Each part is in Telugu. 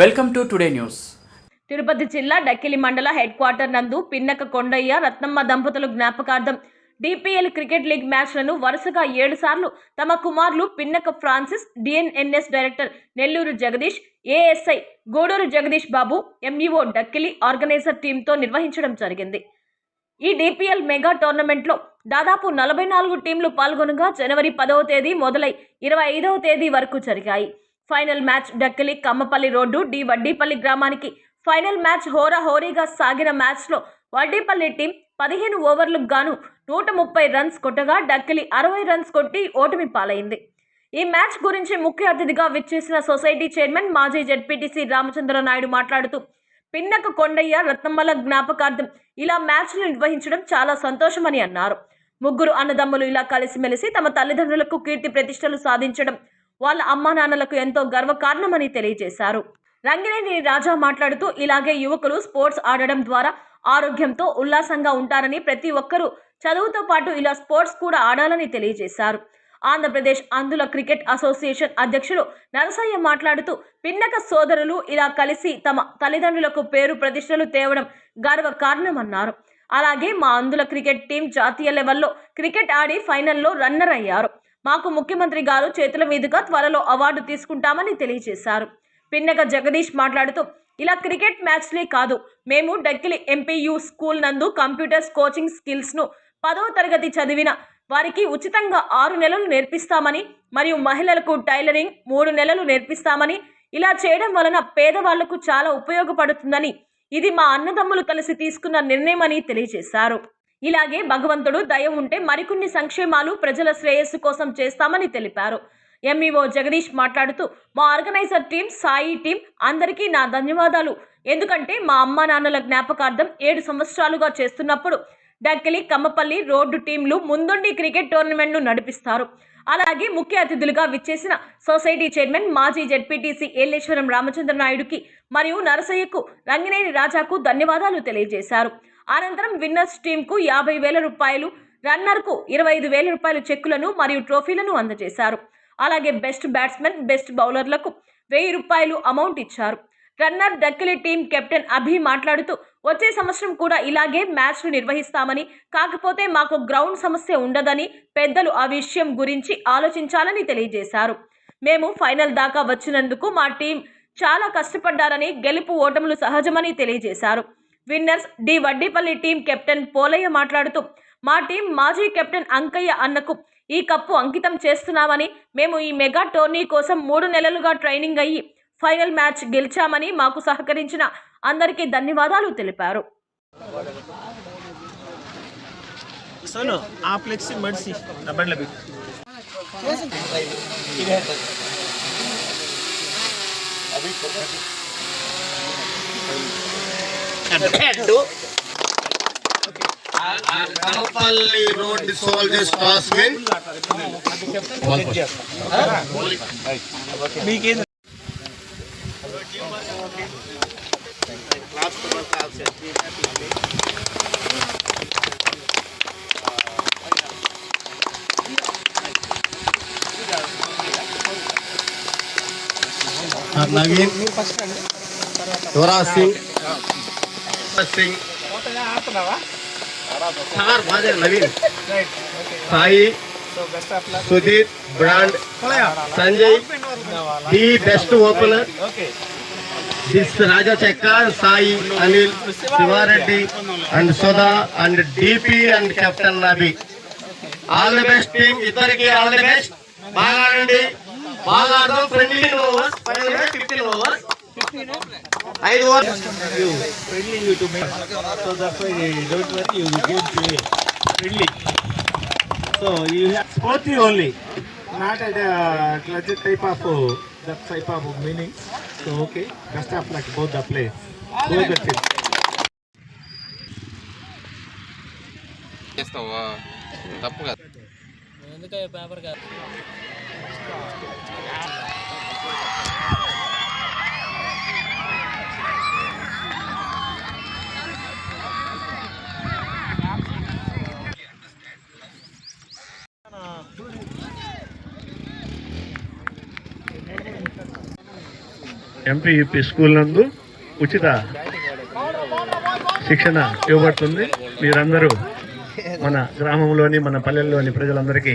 Welcome to today news. Tirupati జిల్లా డక్కిలి మండల హెడ్ క్వార్టర్ నందు పిన్నక కొండయ్య రత్నమ్మ దంపతుల జ్ఞాపకార్థం డిపిఎల్ క్రికెట్ లీగ్ మ్యాచ్లను వరుసగా ఏడు సార్లు తమ కుమారులు Pinnaka Francis DNNS director Nellore Jagadish ASI Gudur Jagadish Babu MEO Dakkili organiser టీంతో నిర్వహించడం జరిగింది. ఈ డిపిఎల్ మెగా టోర్నమెంట్లో దాదాపు నలభై నాలుగు టీంలు పాల్గొనగా జనవరి పదవ తేదీ మొదలై ఇరవై ఐదవ తేదీ వరకు జరిగాయి. Final match Dakkili Kammapalli road D Vaddipalli గ్రామానికి ఫైనల్ మ్యాచ్ హోరాహోరీగా సాగిన మ్యాచ్లో వడ్డీపల్లి టీం పదిహేను ఓవర్లకు గాను నూట ముప్పై రన్స్ కొట్టగా డక్కిలి అరవై రన్స్ కొట్టి ఓటమి పాలైంది. ఈ మ్యాచ్ గురించి ముఖ్య అతిథిగా విచ్చేసిన సొసైటీ చైర్మన్ మాజీ జడ్పీటీసీ రామచంద్ర నాయుడు మాట్లాడుతూ పిన్నక కొండయ్య రత్నమ్మల జ్ఞాపకార్థం ఇలా మ్యాచ్లు నిర్వహించడం చాలా సంతోషమని అన్నారు. ముగ్గురు అన్నదమ్ములు ఇలా కలిసిమెలిసి తమ తల్లిదండ్రులకు కీర్తి ప్రతిష్టలు సాధించడం వాళ్ళ అమ్మా నాన్నలకు ఎంతో గర్వకారణమని తెలియజేశారు. రంగినేని రాజా మాట్లాడుతూ ఇలాగే యువకులు స్పోర్ట్స్ ఆడడం ద్వారా ఆరోగ్యంతో ఉల్లాసంగా ఉంటారని ప్రతి ఒక్కరూ చదువుతో పాటు ఇలా స్పోర్ట్స్ కూడా ఆడాలని తెలియజేశారు. ఆంధ్రప్రదేశ్ అందుల క్రికెట్ అసోసియేషన్ అధ్యక్షుడు నరసయ్య మాట్లాడుతూ పిన్నక సోదరులు ఇలా కలిసి తమ తల్లిదండ్రులకు పేరు ప్రతిష్టలు తేవడం గర్వ కారణమన్నారు అలాగే మా అందుల క్రికెట్ టీం జాతీయ లెవెల్లో క్రికెట్ ఆడి ఫైనల్లో రన్నర్ అయ్యారు. మాకు ముఖ్యమంత్రి గారు చేతుల మీదుగా త్వరలో అవార్డు తీసుకుంటామని తెలియజేశారు. పిన్నెక జగదీష్ మాట్లాడుతూ ఇలా క్రికెట్ మ్యాచ్లే కాదు మేము డక్కిలి ఎంపీయూ స్కూల్ నందు కంప్యూటర్స్ కోచింగ్ స్కిల్స్ను పదవ తరగతి చదివిన వారికి ఉచితంగా ఆరు నెలలు నేర్పిస్తామని మరియు మహిళలకు టైలరింగ్ మూడు నెలలు నేర్పిస్తామని ఇలా చేయడం వలన పేదవాళ్ళకు చాలా ఉపయోగపడుతుందని ఇది మా అన్నదమ్ములు కలిసి తీసుకున్న నిర్ణయమని తెలియజేశారు. ఇలాగే భగవంతుడు దయ ఉంటే మరికొన్ని సంక్షేమాలు ప్రజల శ్రేయస్సు కోసం చేస్తామని తెలిపారు. ఎంఈఓ జగదీష్ మాట్లాడుతూ మా ఆర్గనైజర్ టీం సాయి టీం అందరికీ నా ధన్యవాదాలు. ఎందుకంటే మా అమ్మా నాన్నల జ్ఞాపకార్థం ఏడు సంవత్సరాలుగా చేస్తున్నప్పుడు డక్కిలి కమ్మపల్లి రోడ్డు టీంలు ముందుండి క్రికెట్ టోర్నమెంట్ను నడిపిస్తారు. అలాగే ముఖ్య అతిథులుగా విచ్చేసిన సొసైటీ చైర్మన్ మాజీ జెడ్పీటీసీ ఏలేశ్వరం రామచంద్ర నాయుడుకి మరియు నరసయ్యకు రంగినేని రాజాకు ధన్యవాదాలు తెలియజేశారు. అనంతరం విన్నర్స్ టీంకు యాభై వేల రూపాయలు రన్నర్కు ఇరవై ఐదు వేల రూపాయల చెక్కులను మరియు ట్రోఫీలను అందజేశారు. అలాగే బెస్ట్ బ్యాట్స్మెన్ బెస్ట్ బౌలర్లకు వెయ్యి రూపాయలు అమౌంట్ ఇచ్చారు. Runner Dakkili team captain Abhi మాట్లాడుతూ వచ్చే సంవత్సరం కూడా ఇలాగే మ్యాచ్లు నిర్వహిస్తామని కాకపోతే మాకు గ్రౌండ్ సమస్య ఉండదని పెద్దలు ఆ విషయం గురించి ఆలోచించాలని తెలియజేశారు. మేము ఫైనల్ దాకా వచ్చినందుకు మా టీం చాలా కష్టపడ్డారని గెలుపు ఓటములు సహజమని తెలియజేశారు. Winners D Vaddipalli team captain Polaiah మాట్లాడుతూ మా టీం మాజీ కెప్టెన్ అంకయ్య అన్నకు ఈ కప్పు అంకితం చేస్తున్నామని మేము ఈ మెగా టోర్నీ కోసం మూడు నెలలుగా ట్రైనింగ్ అయ్యి ఫైనల్ మ్యాచ్ గెలిచామని మాకు సహకరించిన అందరికీ ధన్యవాదాలు తెలిపారు. सोनो head Anapalli road soldiers pass మీకేం Naveen Yuvraj Singh Singh, Star Bhajar Naveen, Sai, Sudhir, Brand, Sanjay, the best opener. This Raja Chekka, Sai, Anil, Shivareddy, and Sudha, and DP and Captain Nabi. All the best team ఇద్దరికి ఆల్ ది బెస్ట్ బాగా ఆడండి బాగా ఆడదాం ఫ్రెండ్లీ ఓవర్స్ ఫిఫ్టీన్ ఓవర్స్ ఐదు friendly so you sporty only not at clutch type of that type of meaning so okay best of luck both the place both the team చేస్తావా? తప్పు కాదు. ఎందుకంటే పేపర్ కాదు? కదా ఎంపీయూపీ స్కూల్ నందు ఉచిత శిక్షణ ఇవ్వబడుతుంది. మీరందరూ మన గ్రామంలోని మన పల్లెల్లోని ప్రజలందరికీ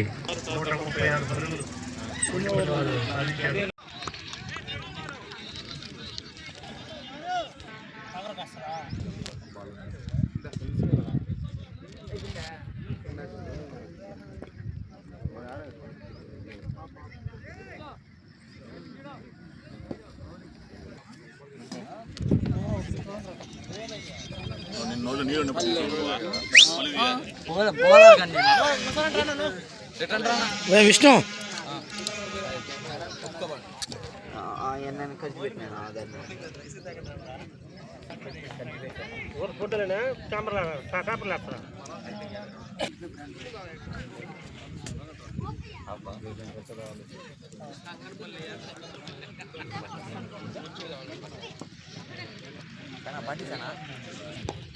నూట ముప్పై ఆరు పరుగులు వాళ్ళు సాధించారు.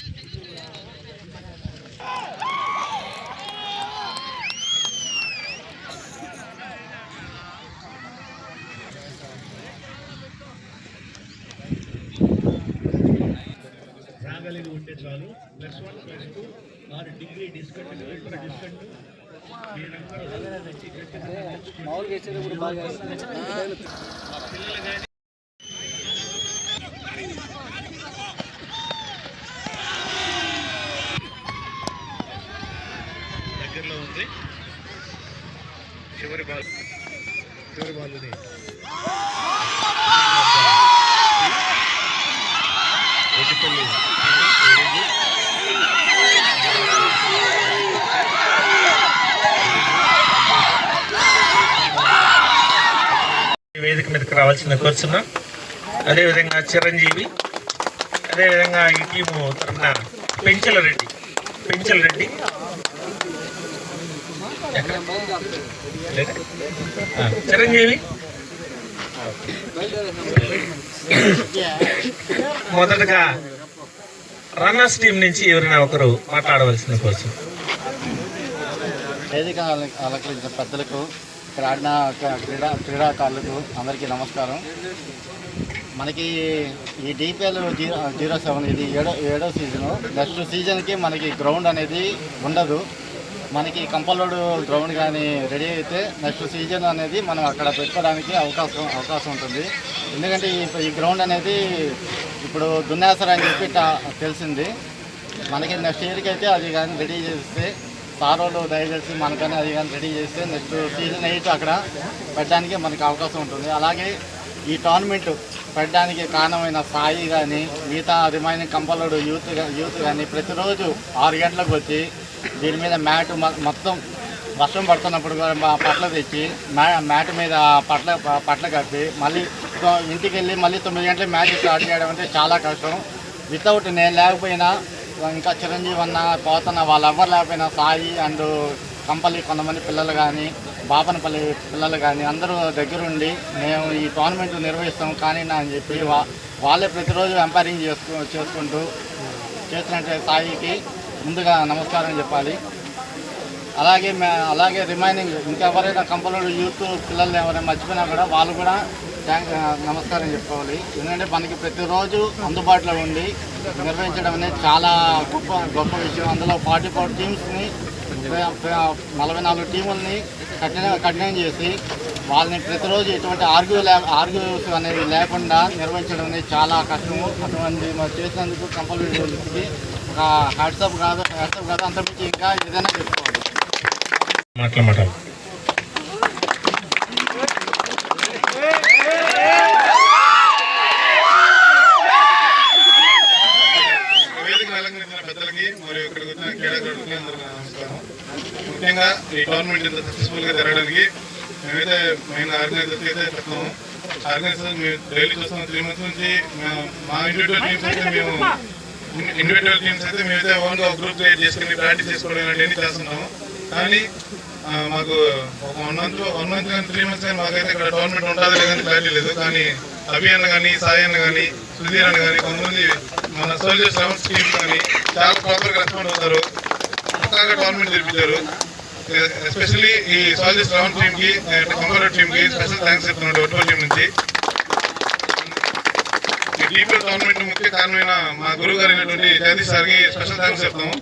రాగలిగి ఉంటే చాలు. ప్లస్ వన్ ప్లస్ టూ ఆరు డిగ్రీ డిస్కంట్ డిస్కంట్ దగ్గరలో అదేవిధంగా చిరంజీవి అదేవిధంగా ఈ టీము తరఫున పెంచల రెడ్డి. పెంచల రెడ్డి. చిరంజీవి. మొదటగా రన్నర్స్ టీం నుంచి ఎవరైనా ఒకరు మాట్లాడవలసిన కోసం. వేదిక అల- అలంకరించిన పెద్దలకు ఇక్కడ ఆడిన క్రీడా క్రీడాకారులకు అందరికీ నమస్కారం. మనకి ఈ డిపిఎల్ జీరో జీరో సెవెన్ ఇది ఏడో ఏడో సీజను. నెక్స్ట్ సీజన్కి మనకి గ్రౌండ్ అనేది ఉండదు. మనకి కంపల్లోడు గ్రౌండ్ కానీ రెడీ అయితే నెక్స్ట్ సీజన్ అనేది మనం అక్కడ పెట్టుకోవడానికి అవకాశం అవకాశం ఉంటుంది. ఎందుకంటే ఈ ఈ గ్రౌండ్ అనేది ఇప్పుడు దున్నేస్తారని చెప్పి తెలిసింది. మనకి నెక్స్ట్ ఇయర్కి అయితే అది కానీ రెడీ చేస్తే సారోలు దయచేసి మనకని అది కానీ రెడీ చేస్తే నెక్స్ట్ సీజన్ ఎయిట్ అక్కడ పెట్టడానికి మనకి అవకాశం ఉంటుంది. అలాగే ఈ టోర్నమెంట్ పెట్టడానికి కారణమైన సాయి కానీ మిగతా రిమైనింగ్ కంపల్లోడు యూత్ యూత్ కానీ ప్రతిరోజు ఆరు గంటలకు వచ్చి దీని మీద మ్యాట్ మొత్తం వర్షం పడుతున్నప్పుడు కూడా పట్ల తెచ్చి మ్యా మ్యాట్ మీద పట్ల పట్ల కప్పి మళ్ళీ ఇంటికి వెళ్ళి మళ్ళీ తొమ్మిది గంటలకు మ్యాచ్ స్టార్ట్ చేయడం అంటే చాలా కష్టం. వితౌట్ నేను లేకపోయినా ఇంకా చిరంజీవి అన్న పోతున్న వాళ్ళు ఎవరు లేకపోయినా సాయి అండ్ కంపల్లి కొంతమంది పిల్లలు కానీ బాపనపల్లి పిల్లలు కానీ అందరూ దగ్గరుండి మేము ఈ టోర్నమెంట్ నిర్వహిస్తాం కానీ నా అని చెప్పి వా వాళ్ళే ప్రతిరోజు ఎంపైరింగ్ చేసుకు చేసుకుంటూ చేసినట్టు సాయికి ముందుగా నమస్కారం చెప్పాలి. అలాగే మే అలాగే రిమైనింగ్ ఇంకెవరైనా కంపెనీలు యూత్ పిల్లల్ని ఎవరైనా మర్చిపోయినా కూడా వాళ్ళు కూడా థ్యాంక్ నమస్కారం చెప్పుకోవాలి. ఎందుకంటే మనకి ప్రతిరోజు అందుబాటులో ఉండి నిర్వహించడం అనేది చాలా గొప్ప గొప్ప విషయం. అందులో ఫార్టీ ఫోర్ టీమ్స్ని నలభై నాలుగు టీముల్ని కఠిన కఠినం చేసి వాళ్ళని ప్రతిరోజు ఎటువంటి ఆర్గ్యూ లే ఆర్గ్యూస్ అనేది లేకుండా నిర్వహించడం అనేది చాలా కష్టము అటువంటి మరి చేసినందుకు కంపల్సరీ ఒక హ్యాట్సప్ కాదు హ్యాట్సప్ కాదు అంతకుమించి ఇంకా ఏదైనా చెప్పుకోవాలి. మాట్లాడాలి వేదిక అలంకరించిన పెద్దలకి మరియు ఇక్కడికి వచ్చిన క్రీడాకారులకి అందరికీ నమస్కారం ముఖ్యంగా ఈ టోర్నమెంట్ ఇంత సక్సెస్ఫుల్గా జరగడానికి మేమైతే మెయిన్ ఆర్గనైజర్స్ అయితే చెప్తాము. ఆర్గనైజర్ మేము డైలీ చూస్తాం త్రీ మంత్స్ నుంచి మా ఇండివిజువల్ టీమ్స్ అయితే మేము ఇండివిజువల్ టీమ్స్ అయితే మేమైతే ఓన్గా గ్రూప్ క్రియేట్ చేసుకుని ప్రాక్టీస్ చేసుకోవడం ఇలాంటివన్నీ చేస్తున్నాము. కానీ మాకు ఒక వన్ మంత్ వన్ మంత్ కానీ త్రీ మంత్స్ కానీ మాకైతే ఇక్కడ టోర్నమెంట్ ఉంటుంది లేదని క్లారిటీ లేదు. కానీ అభి అన్న కానీ సాయి అన్న కానీ సుధీర్ అన్న కానీ కొంతమంది మన సోల్జర్స్ రౌండ్స్ టీమ్ కానీ చాలా ప్రాపర్గా రెస్పాండ్ అవుతారు. పక్కాగా టోర్నమెంట్ జరిపించారు. ఎస్పెషల్లీ ఈ సోల్జర్స్ రౌండ్ టీమ్కి కంపల్సరీ టీమ్కి స్పెషల్ థ్యాంక్స్ చెప్తున్నాడు ఒట్టో టీం నుంచి. డిపిఎల్ టోర్నమెంట్ ముఖ్య కారణమైన మా గురువు గారు అయినటువంటి జగదీష్ సార్కి స్పెషల్ థ్యాంక్స్ చెప్తాము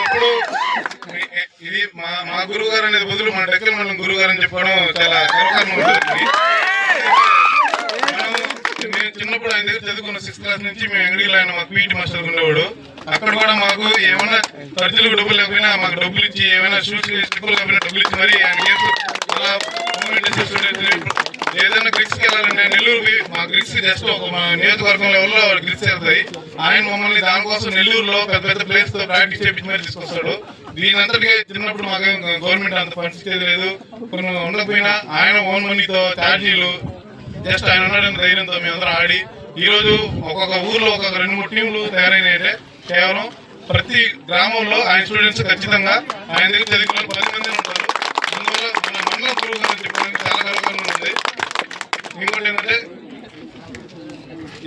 ఇప్పుడు ఇది మా మా గురువు గారు అనేది బదులు మన టెక్కల మండలం గురువు గారు అని చెప్పడం చాలా గర్వకారణం ఉంటుంది మేము చిన్నప్పుడు ఆయన దగ్గర చదువుకున్న సిక్స్త్ క్లాస్ నుంచి మేము అంగడిలో ఆయన మాకు పీటీ మాస్టర్ ఉండేవాడు. అక్కడ కూడా మాకు ఏమైనా ఖర్చులకు డబ్బులు లేకపోయినా మాకు డబ్బులు ఇచ్చి ఏమైనా షూస్ లేకపోయినా డబ్బులు ఇచ్చి మరి ఆయన గేమ్స్ అలా మూమెంట్ చేస్తుండే ఏదైనా గ్రిక్స్కి వెళ్ళాలంటే నెల్లూరుకి మా గ్రిక్స్ జస్ట్ ఒక మా నియోజకవర్గం లెవెల్లో గ్రిక్స్ వెళ్తాయి. ఆయన మమ్మల్ని దానికోసం నెల్లూరులో పెద్ద పెద్ద ప్లేస్తో ప్రాక్టీస్ చేపించి మరి తీసుకొస్తాడు. దీని అంతటికే చిన్నప్పుడు మాకు గవర్నమెంట్ అంత పరిస్థితి లేదు. కొన్ని ఉండకపోయినా ఆయన ఓన్ మనీతో ఛార్జీలు జస్ట్ ఆయన ఉన్నాడని ధైర్యంతో మేమందరం ఆడి ఈ రోజు ఒక్కొక్క ఊర్లో ఒక్కొక్క రెండు మూడు టీంలు తయారైనాయంటే కేవలం ప్రతి గ్రామంలో ఆయన స్టూడెంట్స్ ఖచ్చితంగా ఆయన దగ్గర చదువుకున్న పది మంది ఉంటారు. అందువల్ల మన మండల గురువు గారు చెప్పడానికి చాలా గర్వకారణం ఉంది. ఇంకోటి ఏంటంటే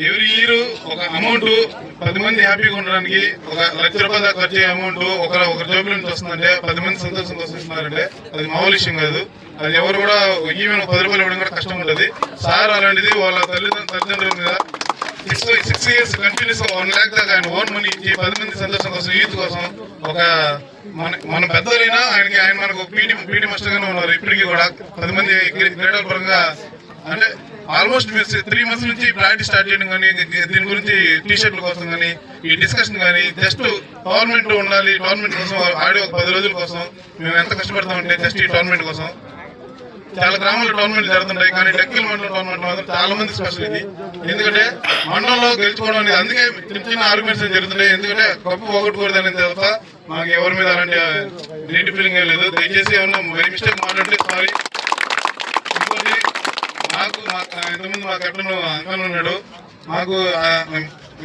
ఎవ్రీ ఇయర్ ఒక అమౌంట్ పది మంది హ్యాపీగా ఉండడానికి ఒక లక్ష రూపాయల దాకా ఖర్చు అమౌంట్ ఒక ఒక జోబుల నుంచి వస్తుందంటే పది మంది సంతోషం కోసం ఇస్తున్నారంటే అది మామూలు విషయం కాదు. అది ఎవరు కూడా ఈవెన్ పది రూపాయలు ఇవ్వడం కూడా కష్టం ఉంటుంది సార్ అలాంటిది వాళ్ళ తల్లిదండ్రుల తల్లిదండ్రుల మీద six six years continues one lakh దాకా ఆయన ఓన్ మనీ ఇచ్చి పది మంది సంతోషం కోసం యూత్ కోసం ఒక మన మన పెద్దలైనా ఆయనకి ఆయన మనకు పీటీ పీటీ మాస్టర్ గానే ఉన్నారు ఇప్పటికీ కూడా. పది మంది క్రీడల పరంగా అంటే ఆల్మోస్ట్ మీరు త్రీ మంత్స్ నుంచి ప్రాక్టీస్ స్టార్ట్ చేయడం కానీ దీని గురించి టీ షర్ట్ల కోసం కానీ ఈ డిస్కషన్ కానీ జస్ట్ టోర్నమెంట్ ఉండాలి టోర్నమెంట్ కోసం ఆడే ఒక పది రోజుల కోసం మేము ఎంత కష్టపడతామంటే జస్ట్ ఈ టోర్నమెంట్ కోసం. చాలా గ్రామాల్లో టోర్నమెంట్ జరుగుతుంటాయి కానీ డెక్కల్ మండలం టోర్నమెంట్ మాత్రం చాలా మంది స్పెషల్ ఇది. ఎందుకంటే మండలంలో గెలుచుకోవడం అనేది అందుకే చిన్న చిన్న ఆర్గ్యుమెంట్స్ జరుగుతున్నాయి ఎందుకంటే కప్పు పోగొట్టుకోవద్దు అనేది తర్వాత మాకు ఎవరి మీద అలాంటి నెగిటివ్ ఫీలింగ్ లేదు. దయచేసి ఏమన్నా వెరీ మిస్టేక్ మాట్లాడితే సారీ ఇంకోటి మాకు మా- ఇంతకుముందు మా కెప్టెన్ అంకన్ ఉన్నాడు. మాకు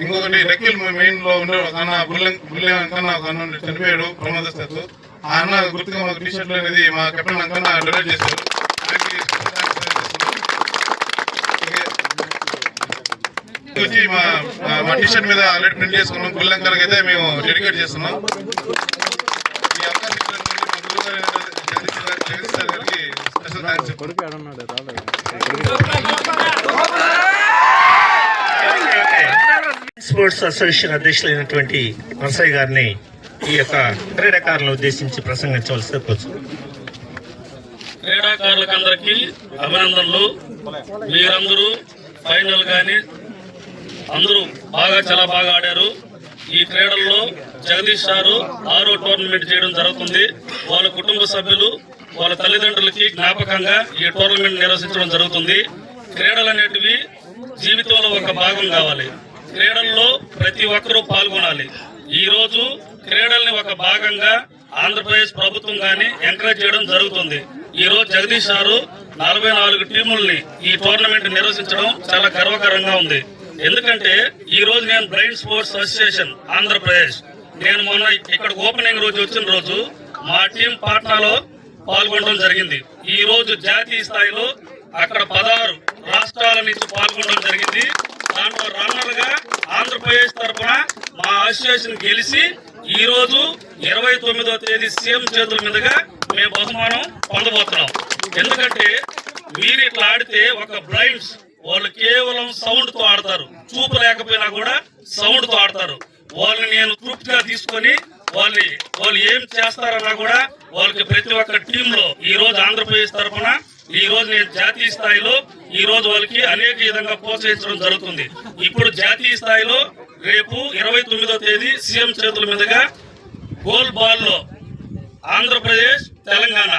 ఇంకొకటి డెక్కిల్ మెయిన్లో ఉండే ఒక అన్న బుల్లె బుల్లె అంకన్న ఒక అన్న చనిపోయాడు. ప్రమాదస్తు ఆ అన్న గుర్తుగా మాకు టీ షర్ట్లు అనేది మా కెప్టెన్ అంకన్న డొనేట్ చేశారు ఆయనకి special thanks తెలియజేస్తున్నాం. ఇక వచ్చి మా మా- మా టీ షర్ట్ మీద ఆల్రెడీ ప్రింట్ చేసుకున్నాం. బుల్లె అంకన్కి అయితే మేము డెడికేట్ చేస్తున్నాం. స్పోర్ట్స్ అసోసియేషన్ అధ్యక్షులైనటువంటి నర్సయ్య గారిని ఈ యొక్క క్రీడాకారులను ఉద్దేశించి ప్రసంగించవలసి కోరుచు క్రీడాకారులకందరికీ అభినందనలు. మీరందరూ ఫైనల్ కానీ అందరూ బాగా చాలా బాగా ఆడారు. ఈ క్రీడల్లో జగదీష్ సారు ఆరో టోర్నమెంట్ చేయడం జరుగుతుంది. వాళ్ళ కుటుంబ సభ్యులు వాళ్ళ తల్లిదండ్రులకి జ్ఞాపకంగా ఈ టోర్నమెంట్ నిర్వహించడం జరుగుతుంది. క్రీడలు అనేటివి జీవితంలో ఒక భాగం కావాలి. క్రీడల్లో ప్రతి ఒక్కరూ పాల్గొనాలి. ఈ రోజు క్రీడల్ని ఒక భాగంగా ఆంధ్రప్రదేశ్ ప్రభుత్వం గాని ఎంకరేజ్ చేయడం జరుగుతుంది. ఈ రోజు జగదీష్ సారు నలభై నాలుగు టీముల్ని ఈ టోర్నమెంట్ నిర్వహించడం చాలా గర్వకరంగా ఉంది. ఎందుకంటే ఈ రోజు నేను బ్లైండ్ స్పోర్ట్స్ అసోసియేషన్ ఆంధ్రప్రదేశ్. నేను మొన్న ఇక్కడ ఓపెనింగ్ రోజు వచ్చిన రోజు మా టీం పాట్నాలో పాల్గొనడం జరిగింది. ఈ రోజు జాతీయ స్థాయిలో అక్కడ పదహారు రాష్ట్రాల నుంచి పాల్గొనడం జరిగింది. దాంట్లో రన్నర్గా ఆంధ్రప్రదేశ్ తరఫున మా అసోసియేషన్ గెలిచి ఈ రోజు ఇరవై తొమ్మిదో తేదీ సీఎం చేతుల మీదుగా మేము బహుమానం పొందబోతున్నాం. ఎందుకంటే మీరు ఇట్లా ఆడితే ఒక బ్లైండ్స్ వాళ్ళు కేవలం సౌండ్తో ఆడతారు. చూపు లేకపోయినా కూడా సౌండ్తో ఆడతారు. వాళ్ళని నేను తృప్తిగా తీసుకొని వాళ్ళని వాళ్ళు ఏం చేస్తారన్నా కూడా వాళ్ళకి ప్రతి ఒక్క టీమ్లో ఈ రోజు ఆంధ్రప్రదేశ్ తరఫున ఈ రోజు నేను జాతీయ స్థాయిలో ఈ రోజు వాళ్ళకి అనేక విధంగా ప్రోత్సహించడం జరుగుతుంది. ఇప్పుడు జాతీయ స్థాయిలో రేపు ఇరవై తొమ్మిదో తేదీ సీఎం చేతుల మీదుగా గోల్ బాల్లో ఆంధ్రప్రదేశ్ తెలంగాణ.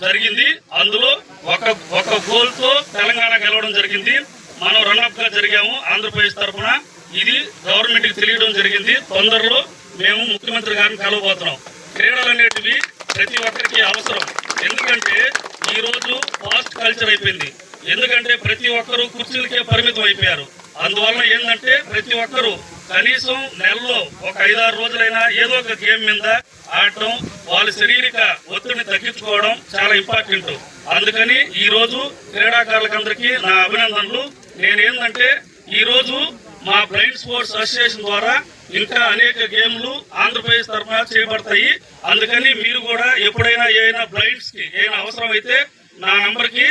జరిగింది. అందులో ఒక ఒక గోల్తో తెలంగాణ గెలవడం జరిగింది. మనం రన్అప్గా జరిగాము ఆంధ్రప్రదేశ్ తరఫున. ఇది గవర్నమెంట్కి తెలియడం జరిగింది. తొందరలో మేము ముఖ్యమంత్రి గారిని కలవబోతున్నాం. క్రీడలు అనేటివి ప్రతి ఒక్కరికి అవసరం. ఎందుకంటే ఈ రోజు ఫాస్ట్ కల్చర్ అయిపోయింది. ఎందుకంటే ప్రతి ఒక్కరూ కుర్చీలకే పరిమితం అయిపోయారు. అందువలన ఏంటంటే ప్రతి ఒక్కరూ కనీసం నెలలో ఒక ఐదారు రోజులైనా ఏదో ఒక గేమ్ మీద ఆడటం వాళ్ళ శారీరక ఒత్తిడిని తగ్గించుకోవడం చాలా ఇంపార్టెంట్. అందుకని ఈ రోజు క్రీడాకారులకందరికీ నా అభినందనలు. నేనేందంటే ఈ రోజు మా బ్లైండ్ స్పోర్ట్స్ అసోసియేషన్ ద్వారా ఇంకా అనేక గేమ్లు ఆంధ్రప్రదేశ్ తరఫున చేయబడతాయి. అందుకని మీరు కూడా ఎప్పుడైనా ఏమైనా బ్లైండ్స్కి ఏదైనా అవసరం అయితే నా నంబర్కి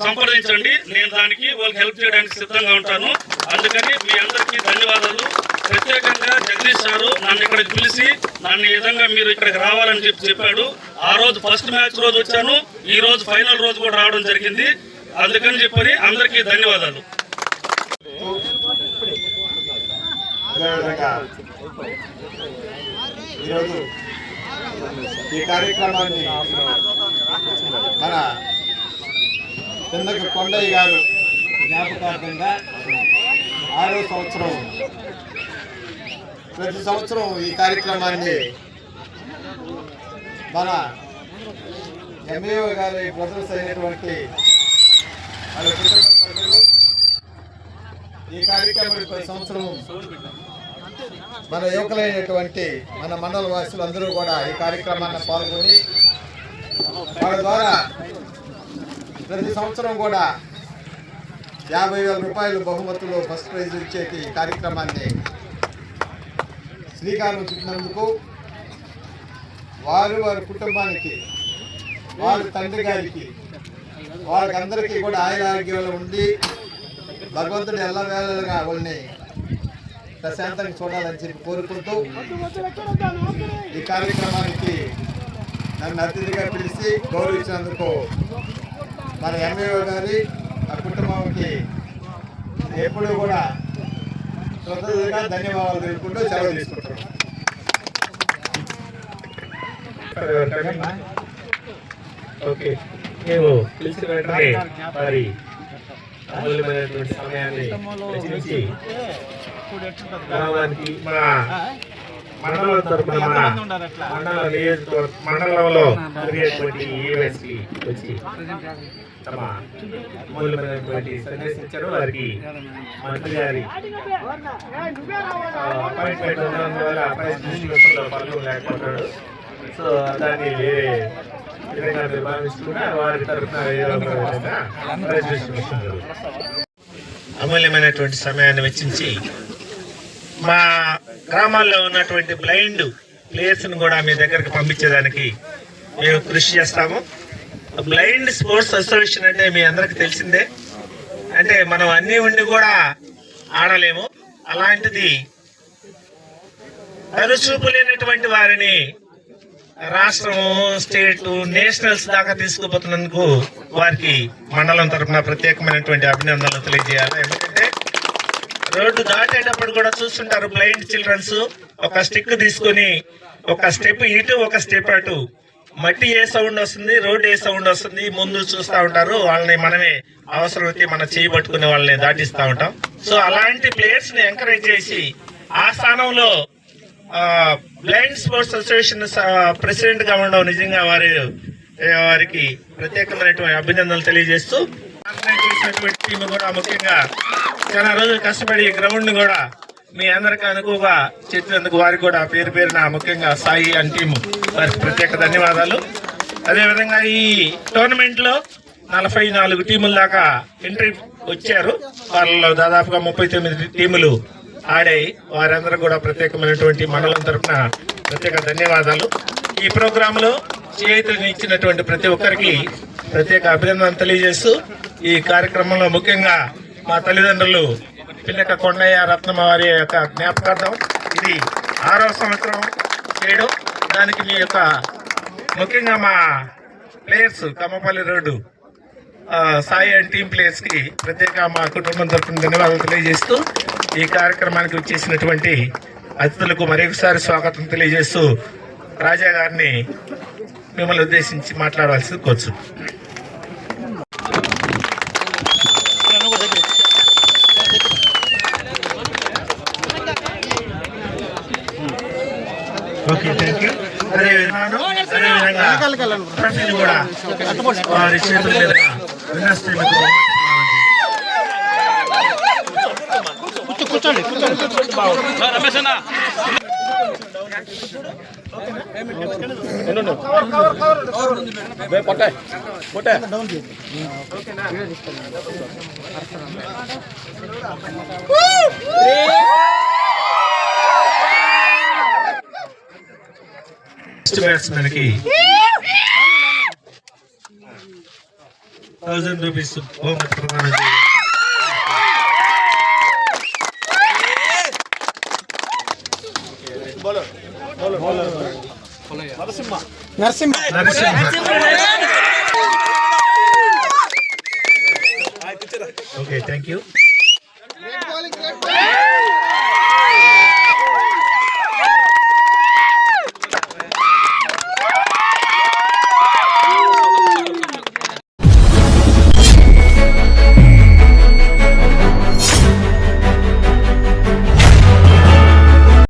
సంప్రదించండి. నేను దానికి వాళ్ళకి హెల్ప్ చేయడానికి సిద్ధంగా ఉంటాను. అందుకని మీ అందరికీ ధన్యవాదాలు. ప్రత్యేకంగా జగదీష్ సారు నన్ను ఇక్కడికి పిలిచి నన్ను ఈ విధంగా మీరు ఇక్కడికి రావాలని చెప్పి చెప్పాడు. ఆ రోజు ఫస్ట్ మ్యాచ్ రోజు వచ్చాను. ఈ రోజు ఫైనల్ రోజు కూడా రావడం జరిగింది. అందుకని చెప్పని అందరికీ ధన్యవాదాలు. ఈరోజు ఈ కార్యక్రమాన్ని మన కిందకి కొండయ్య గారు జ్ఞాపకార్థంగా ఆరో సంవత్సరం. ప్రతి సంవత్సరం ఈ కార్యక్రమాన్ని మన ఎంఏఓ గారి బ్రదర్స్ అయినటువంటి ఈ కార్యక్రమం ప్రతి సంవత్సరం మన యువకులైనటువంటి మన మండల వాసులు అందరూ కూడా ఈ కార్యక్రమాన్ని పాల్గొని వాళ్ళ ద్వారా ప్రతి సంవత్సరం కూడా యాభై వేల రూపాయలు బహుమతులు ఫస్ట్ ప్రైజ్ ఇచ్చేటి ఈ కార్యక్రమాన్ని శ్రీకారం చుట్టినందుకు వారు వారి కుటుంబానికి వారి తండ్రి గారికి వారికి కూడా ఆయుర ఆరోగ్యాలు ఉండి భగవంతుడు ఎల్ల వేళలుగా వాళ్ళని ప్రశాంతంగా చూడాలని చెప్పి కోరుకుంటూ ఈ కార్యక్రమానికి నన్ను అతిథిగా పిలిచి గౌరవించినందుకు మన ఎంఏఓ గారి ఆ కుటుంబానికి ఎప్పుడూ కూడా కృతజ్ఞతగా ధన్యవాదాలు తెలుపుకుంటూ సెలవు తీసుకుంటున్నాం. ఓకే. మేము పిలిచిన వెంటనే మరి అమూల్యమైనటువంటి సమయాన్ని వెచ్చించి గ్రామానికి మన మండలం తరపున మండల నియోజకవర్గ మండలంలో జరిగేటువంటి వచ్చి తమ అమూల్యమైనటువంటి సందేశం ఇచ్చారు వారికి మంత్రి గారి అపాయింట్మెంట్ ఉండడం ద్వారా డిస్ట్రిబ్యూషన్లో పాల్గొనలేకపోతాడు సో దాన్ని వేరే విధంగా మీరు భావిస్తున్నా వారి తరఫున అమూల్యమైనటువంటి సమయాన్ని వెచ్చించి మా గ్రామాల్లో ఉన్నటువంటి బ్లైండ్ ప్లేయర్స్ను కూడా మీ దగ్గరికి పంపించేదానికి మేము కృషి చేస్తాము. బ్లైండ్ స్పోర్ట్స్ అసోసియేషన్ అంటే మీ అందరికి తెలిసిందే. అంటే మనం అన్నీ ఉండి కూడా ఆడలేము. అలాంటిది తరుచూపు లేనటువంటి వారిని రాష్ట్రము స్టేట్ నేషనల్స్ దాకా తీసుకుపోతున్నందుకు వారికి మండలం తరఫున ప్రత్యేకమైనటువంటి అభినందనలు తెలియజేయాలి. ఎందుకంటే రోడ్డు దాటేటప్పుడు కూడా చూస్తుంటారు బ్లైండ్ చిల్డ్రన్స్. ఒక స్టిక్ తీసుకొని ఒక స్టెప్ ఇటు ఒక స్టెప్ అటు. మట్టి ఏ సౌండ్ వస్తుంది రోడ్డు ఏ సౌండ్ వస్తుంది ముందు చూస్తూ ఉంటారు వాళ్ళని మనమే అవసరమైతే మన చేయబట్టుకునే వాళ్ళని దాటిస్తూ ఉంటాం. సో అలాంటి ప్లేయర్స్ని ఎంకరేజ్ చేసి ఆ స్థానంలో బ్లైండ్ స్పోర్ట్స్ అసోసియేషన్ ప్రెసిడెంట్గా ఉండడం నిజంగా వారి వారికి ప్రత్యేకమైనటువంటి అభినందనలు తెలియజేస్తూ చేసినటువంటి టీం కూడా ముఖ్యంగా చాలా రోజులు కష్టపడి గ్రౌండ్ని కూడా మీ అందరికీ అనుకువగా చెప్పినందుకు వారికి కూడా పేరు పేరున ముఖ్యంగా సాయి అని టీము వారికి ప్రత్యేక ధన్యవాదాలు. అదేవిధంగా ఈ టోర్నమెంట్లో నలభై నాలుగు టీముల దాకా ఎంట్రీ వచ్చారు. వాళ్ళలో దాదాపుగా ముప్పై తొమ్మిది టీములు ఆడాయి. వారందరూ కూడా ప్రత్యేకమైనటువంటి మండలం తరఫున ప్రత్యేక ధన్యవాదాలు. ఈ ప్రోగ్రాంలో చేతులను ఇచ్చినటువంటి ప్రతి ఒక్కరికి ప్రత్యేక అభినందన తెలియజేస్తూ ఈ కార్యక్రమంలో ముఖ్యంగా మా తల్లిదండ్రులు పిల్లక కొండయ్య రత్నమ్మ వారి యొక్క జ్ఞాపకార్థం ఇది ఆరవ సంవత్సరం చేయడం. దానికి మీ యొక్క ముఖ్యంగా మా players Kammapalli road Sai and team ప్లేయర్స్కి ప్రత్యేక మా కుటుంబం తరఫున ధన్యవాదాలు తెలియజేస్తూ ఈ కార్యక్రమానికి వచ్చేసినటువంటి అతిథులకు మరొకసారి స్వాగతం తెలియజేస్తూ రాజా గారిని మిమ్మల్ని ఉద్దేశించి మాట్లాడవలసి కోర్చు ఓకే థ్యాంక్ యూ అదేవిధంగా ప్రశ్నలు కూడా. వారి చేతుల ఫస్ట్ బ్యాట్స్మెన్కి థౌసండ్ రూపీస్ బహుమతి ప్రదానం చేయాలి నరసింహ ఓకే థ్యాంక్ యూ